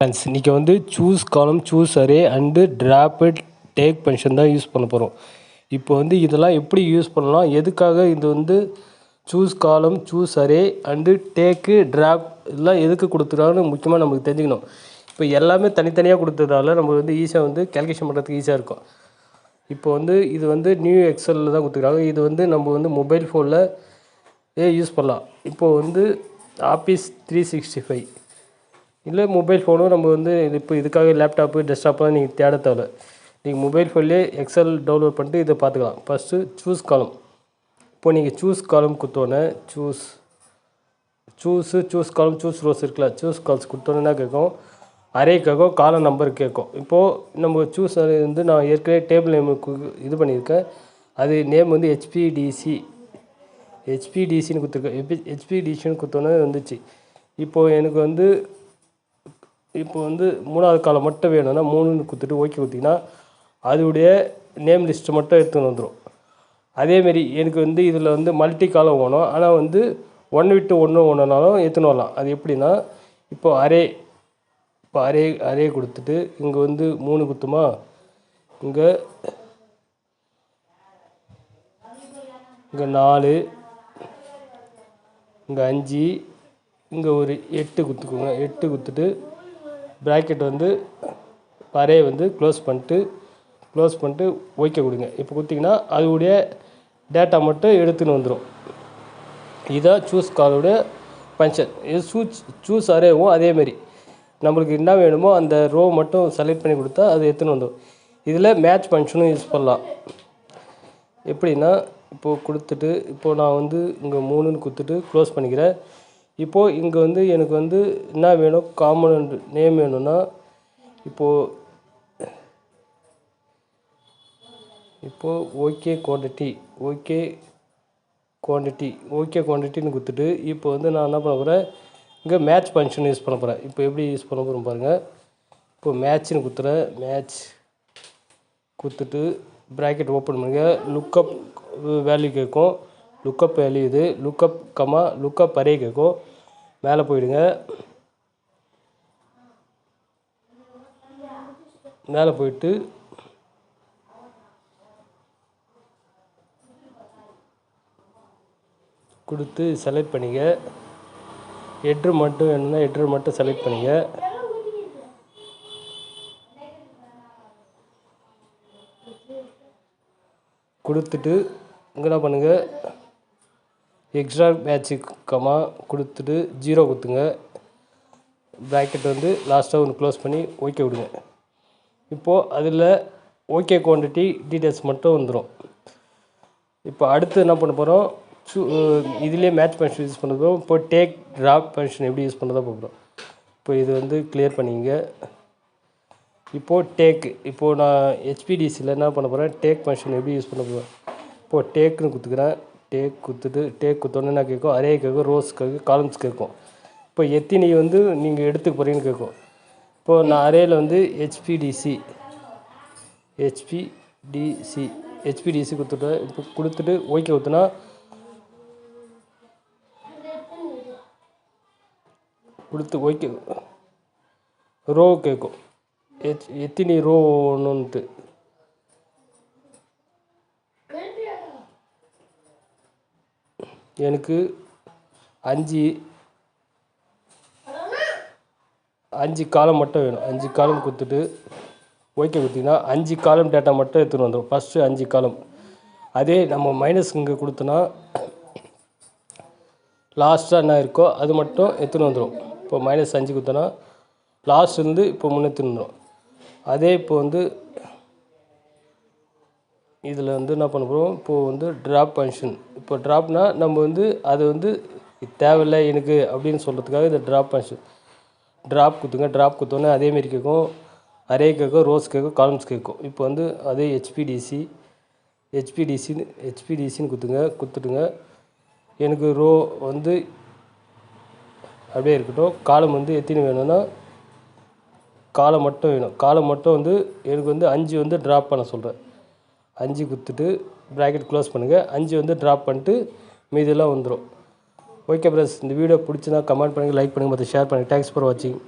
Friends இன்றைக்கி வந்து choose column choose array and drop take function தான் யூஸ் பண்ண போகிறோம் இப்போ வந்து இதெல்லாம் எப்படி யூஸ் பண்ணலாம்? எதுக்காக இது வந்து choose column choose array and take drop இதெல்லாம் எதுக்கு கொடுத்துருக்காங்கன்னு முக்கியமாக நமக்கு தெரிஞ்சுக்கணும். இப்போ எல்லாமே தனித்தனியாக கொடுத்ததால நம்ம வந்து ஈஸியாக வந்து கேல்குலேஷன் பண்ணுறதுக்கு ஈஸியாக இருக்கும். இப்போ வந்து இது வந்து நியூ எக்ஸலில் தான் கொடுத்துருக்காங்க. இது வந்து நம்ம வந்து மொபைல் ஃபோனில் ஏ யூஸ் பண்ணலாம். இப்போது வந்து ஆஃபீஸ் த்ரீ சிக்ஸ்டி ஃபைவ் இல்லை மொபைல் ஃபோனும் நம்ம வந்து இப்போ இதுக்காக லேப்டாப்பு டெஸ்க்டாப்லாம் நீங்கள் தேட தேவை நீங்கள் மொபைல் ஃபோன்லேயே எக்ஸல் டவுன்லோட் பண்ணிட்டு இதை பார்த்துக்கலாம் ஃபஸ்ட்டு சூஸ் காலம் இப்போ நீங்கள் சூஸ் காலம் கொடுத்தோன்னே choose choose choose column choose rows இருக்குல்ல சூஸ் கால்ஸ் கொடுத்தோன்னே என்ன கேட்கும்? அரே கேட்கும் காலம் நம்பர் கேட்கும். இப்போது நம்ம சூஸ் வந்து நான் ஏற்கனவே டேபிள் நேம் இது பண்ணியிருக்கேன். அது நேம் வந்து ஹெச்பிடிசி ஹெச்பிடிசின்னு கொடுத்துருக்கேன். ஹெச்பிடிசின்னு கொடுத்தோன்னே வந்துச்சு. இப்போது எனக்கு வந்து இப்போ வந்து மூணாவது காலம் மட்டும் வேணும்னா மூணுன்னு கொடுத்துட்டு ஓகே கொடுத்தீங்கன்னா அதோடைய நேம் லிஸ்ட்டு மட்டும் எடுத்துன்னு வந்துடும் அதேமாரி எனக்கு வந்து இதில் வந்து மல்டி காலம் வேணும். ஆனால் வந்து ஒன்று விட்டு ஒன்று ஒன்றுனாலும் எடுத்துன்னு வரலாம். அது எப்படின்னா இப்போ அரே இப்போ அரே அரே கொடுத்துட்டு இங்கே வந்து மூணு குத்துமா இங்கே இங்கே நாலு இங்கே அஞ்சு இங்கே ஒரு எட்டு குத்துக்கோங்க எட்டு குத்துட்டு ப்ராக்கெட் வந்து அரே வந்து க்ளோஸ் பண்ணிட்டு க்ளோஸ் பண்ணிட்டு ஓகே கொடுங்க. இப்போ கொடுத்தீங்கன்னா அதோடைய டேட்டா மட்டும் எடுத்துன்னு வந்துடும் இதான் சூஸ் காலோடைய ஃபங்க்ஷன் இது சூஸ் சூஸ் அரேவும் அதேமாரி நம்மளுக்கு என்ன வேணுமோ அந்த ரோ மட்டும் செலக்ட் பண்ணி கொடுத்தா அது எடுத்துன்னு வந்துடும் இதில் மேட்ச் ஃபங்க்ஷனும் யூஸ் பண்ணலாம். எப்படின்னா இப்போது கொடுத்துட்டு இப்போது நான் வந்து இங்கே மூணுன்னு கொடுத்துட்டு க்ளோஸ் பண்ணிக்கிறேன். இப்போது இங்கே வந்து எனக்கு வந்து என்ன வேணும்? காம்பனண்ட் நேம் வேணும்னா இப்போது இப்போது okay quantity okay quantity okay குவான்டிட்டின்னு கொடுத்துட்டு இப்போ வந்து நான் என்ன பண்ண போகிறேன் இங்கே மேட்ச் ஃபங்க்ஷன் யூஸ் பண்ண போகிறேன் இப்போ எப்படி யூஸ் பண்ண போகிறோம் பாருங்கள் இப்போ மேட்ச்னு கொடுத்துறேன். மேட்ச் கொடுத்துட்டு ப்ராக்கெட் ஓப்பன் பண்ணுங்கள் லுக்கப் வேல்யூ கேட்கும். லுக்கப் வேல்யூ இது லுக்கப் கமா லுக்கப் அரே கேட்கும் மேலே போயிடுங்க. மேலே போயிட்டு. கொடுத்து செலக்ட் பண்ணிங்க எட்ரு மட்டும் வேணும்னா எட்ரு மட்டும் செலக்ட் பண்ணிங்க கொடுத்துட்டு இங்கே என்ன பண்ணுங்கள் எக்ஸ்ட்ரா மேட்ச்சு கமா கொடுத்துட்டு ஜீரோ கொடுத்துங்க. ப்ராக்கெட் வந்து லாஸ்ட்டாக ஒன்று க்ளோஸ் பண்ணி ஓகே விடுங்க. இப்போது அதில் ஓகே குவான்டிட்டி டீட்டெயில்ஸ் மட்டும் வந்துடும் இப்போ அடுத்து என்ன பண்ண போகிறோம் சூ இதுலேயே மேட்ச் ஃபங்க்ஷன் யூஸ் பண்ணுறதோ இப்போ டேக் ட்ராப் ஃபங்க்ஷன் எப்படி யூஸ் பண்ணுறதா பார்க்குறோம் இப்போ இது வந்து கிளியர் பண்ணிங்க இப்போது டேக் இப்போது நான் ஹெச்பிடிசியில் என்ன பண்ண போகிறேன் டேக் ஃபங்க்ஷன் எப்படி யூஸ் பண்ண போகிறேன் இப்போது டேக்குன்னு கொடுத்துக்கிறேன். டேக் குத்துட்டு டேக் கொடுத்தோன்னே நான் கேட்கும் அரே கேட்கும் ரோஸ் கேட்கும் காலம்ஸ் கேட்கும் இப்போ எத்தினி வந்து நீங்கள் எடுத்துக்க போகிறீங்கன்னு கேட்கும் இப்போது நான் அரேயில் வந்து ஹெச்பிடிசி ஹெச்பிடிசி ஹெச்பிடிசி கொடுத்துட்டேன் இப்போ கொடுத்துட்டு ஓகே கொடுத்தனா கொடுத்து ஓகே ரோ கேட்கும் எத் எத்தினி ரோ எனக்கு அஞ்சு அஞ்சு காலம் மட்டும் வேணும். அஞ்சு காலம் கொடுத்துட்டு ஓகே கொடுத்தீங்கன்னா அஞ்சு காலம் டேட்டா மட்டும் எடுத்துகிட்டு வந்துடும் ஃபஸ்ட்டு அஞ்சு காலம். அதே நம்ம மைனஸ் இங்கே கொடுத்தோன்னா லாஸ்ட்டாக என்ன இருக்கோ அது மட்டும் எடுத்துன்னு வந்துடும் இப்போ மைனஸ் அஞ்சு கொடுத்தோன்னா லாஸ்ட்லேருந்து இப்போ முன்னேற்றி வந்துடும் அதே இப்போ வந்து இதில் வந்து என்ன பண்ண போகிறோம் இப்போது வந்து ட்ராப் ஃபங்க்ஷன் இப்போ ட்ராப்னா நம்ம வந்து அது வந்து தேவையில்லை எனக்கு அப்படின்னு சொல்கிறதுக்காக இந்த ட்ராப் பண்ணி ட்ராப் குத்துங்க ட்ராப் குத்தோன்னே அதேமாரி கேட்கும். அரே கேட்கும் ரோஸ் கேட்கும் காலம்ஸ் கேட்கும். இப்போ வந்து அதே ஹெச்பிடிசி ஹெச்பிடிசின்னு ஹெச்பிடிசின்னு கொடுத்துங்க குத்துட்டுங்க. எனக்கு ரோ வந்து அப்படியே இருக்கட்டும். காலம் வந்து எத்தனை வேணும்னா காலம் மட்டும் வேணும். காலம் மட்டும் வந்து எனக்கு வந்து அஞ்சு வந்து ட்ராப் பண்ண சொல்கிறேன் அஞ்சு கொடுத்துட்டு ப்ராக்கெட் க்ளோஸ் பண்ணுங்கள் அஞ்சு வந்து ட்ராப் பண்ணிட்டு மீதியெல்லாம் வந்துடும் ஓகே பிரஸ் இந்த வீடியோ பிடிச்சினா கமெண்ட் பண்ணுங்கள் லைக் பண்ணுங்கள் மற்ற ஷேர் பண்ணுங்கள் தேங்க்ஸ் ஃபார் வாட்சிங்